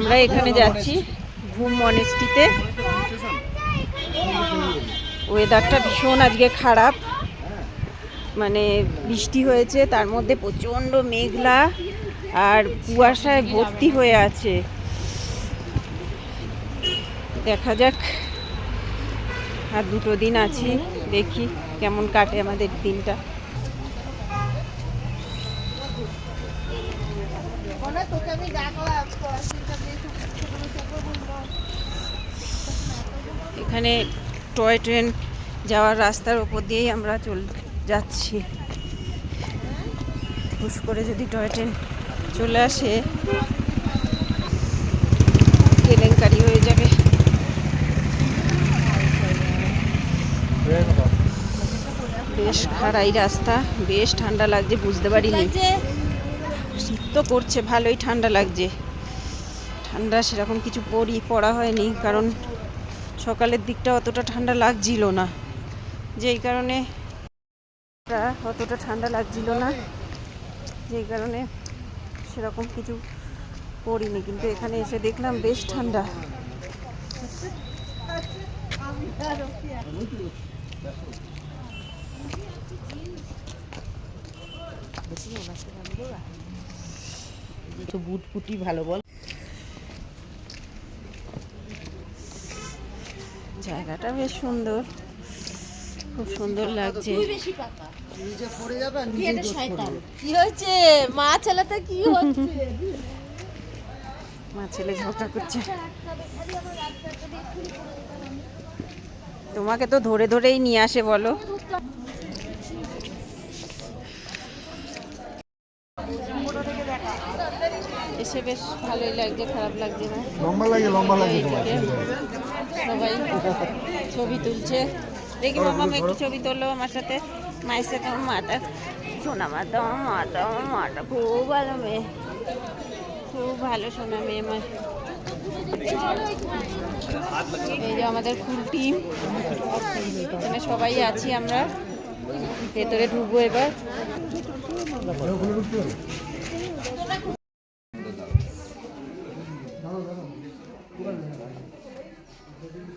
আমরা এখানে যাচ্ছি ঘুম মনেস্টিতে ওয়েদারটা ভীষণ আজকে খারাপ। মানে বৃষ্টি হয়েছে, তার মধ্যে প্রচণ্ড মেঘলা আর কুয়াশায় ভর্তি হয়ে আছে। দেখা যাক। আর দুটো দিন আছি, দেখি কেমন কাটে আমাদের দিনটা। এখানে টয় ট্রেন যাওয়ার রাস্তার ওপর দিয়েই আমরা চল যাচ্ছি। হুস করে যদি টয় ট্রেন চলে আসে, কেলেঙ্কারি হয়ে যাবে। বেশ খাড়াই রাস্তা, বেশ ঠান্ডা লাগছে, বুঝতে পারিনি। শীত তো করছে, ভালোই ঠান্ডা লাগছে। ঠান্ডা সেরকম কিছু পরি পড়া হয়নি, কারণ সকালের দিকটা অতটা ঠান্ডা লাগছিল না। যেই কারণে অতটা ঠান্ডা লাগছিল না। যেই কারণে সেরকম কিছু পড়িনি, কিন্তু এখানে এসে দেখলাম বেশ ঠান্ডা। তো বুট ভালো বল? জায়গাটা বেশ সুন্দর। খুব সুন্দর লাগছে। কি হয়েছে? মা ছেলেতে কি হচ্ছে? মা ছেলে ঝগড়া করছে। তোমাকে তো ধরে ধরেই নিয়ে আসে বলো। এসে বেশ ভালোই লাগছে খারাপ লাগছে না। লম্বা লাগে লম্বা লাগে সবাই ছবি তুলছে। দেখি মামা একটু ছবি তোলো আমার সাথে। মায়ের সাথে আমার মাটা, সোনা মাটা আমার মাটা আমার মাটা, খুব ভালো মেয়ে। খুব ভালো সোনা মেয়ে আমার। এই যে আমাদের ফুল টিম এখানে সবাই আছি আমরা। ভেতরে ঢুকবো এবার।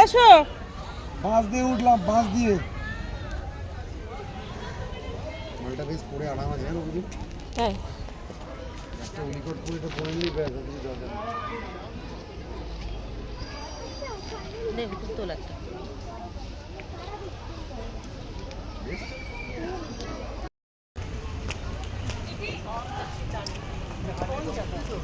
এসো। বাস দিয়ে উঠলাম বাস দিয়ে। মালটা বেশ পরে আরাম আছে বুঝি তাই একটা উনিকট পরে এটা পরে নিলে ব্যাস আর কিছু দরকার নেই। দেখ তোলা একটা।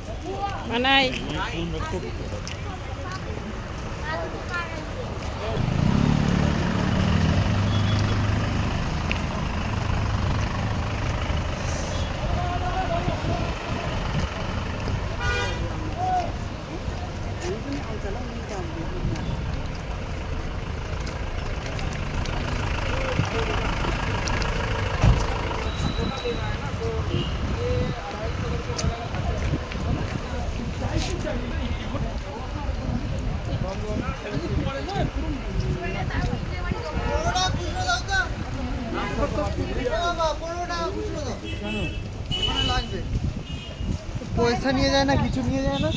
পয়সা নিয়ে যায় না কিছু নিয়ে যায় না।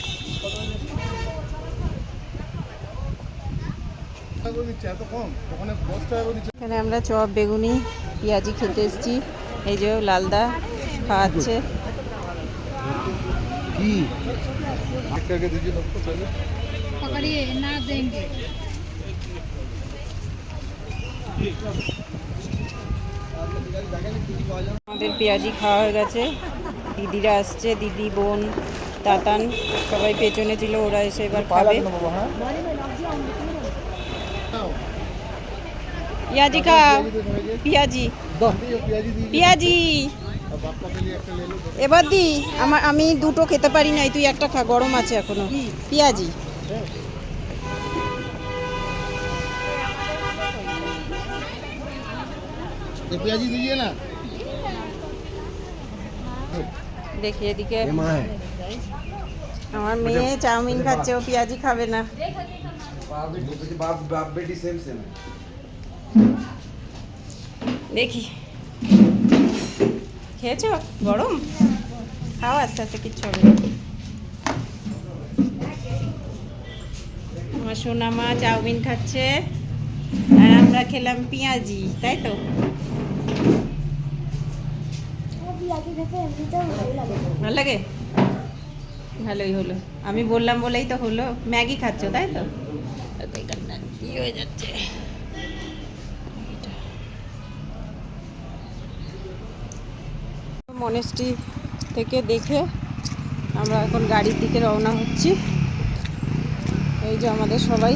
এখানে আমরা চপ বেগুনি পেঁয়াজি খেতে এসেছি। এই যে লালদা খাওয়াচ্ছে। কি? पकड़िए ना देंगे আমাদের পেঁয়াজি খাওয়া হয়ে গেছে দিদিরা আসছে দিদি বোন তাতান সবাই পেছনে ছিল ওরা এসে এবার খাবে পেঁয়াজি খাও পেঁয়াজি পেঁয়াজি দিয়ে পেঁয়াজি আর বাপ্পা খেলি একটা লেলো এবার দি আমার আমি দুটো খেতে পারি নাই তুই একটা খা গরম আছে এখনো পেঁয়াজি দেখি এদিকে। আমার মেয়ে চাউমিন খাচ্ছে ও পেঁয়াজি খাবে না। দেখি। খেয়েছ? গরম? খাও আস্তে আস্তে কিচ্ছু হবে না। আমার সোনা মা চাউমিন খাচ্ছে। আর আমরা খেলাম পেঁয়াজি, তাই তো? ভালো লাগে? ভালোই হলো। আমি বললাম বলেই তো হলো। ম্যাগি খাচ্ছ, তাই তো? কি হয়ে যাচ্ছে? মনেস্ট্রি থেকে দেখে আমরা এখন গাড়ির দিকে রওনা হচ্ছি। যে আমাদের সবাই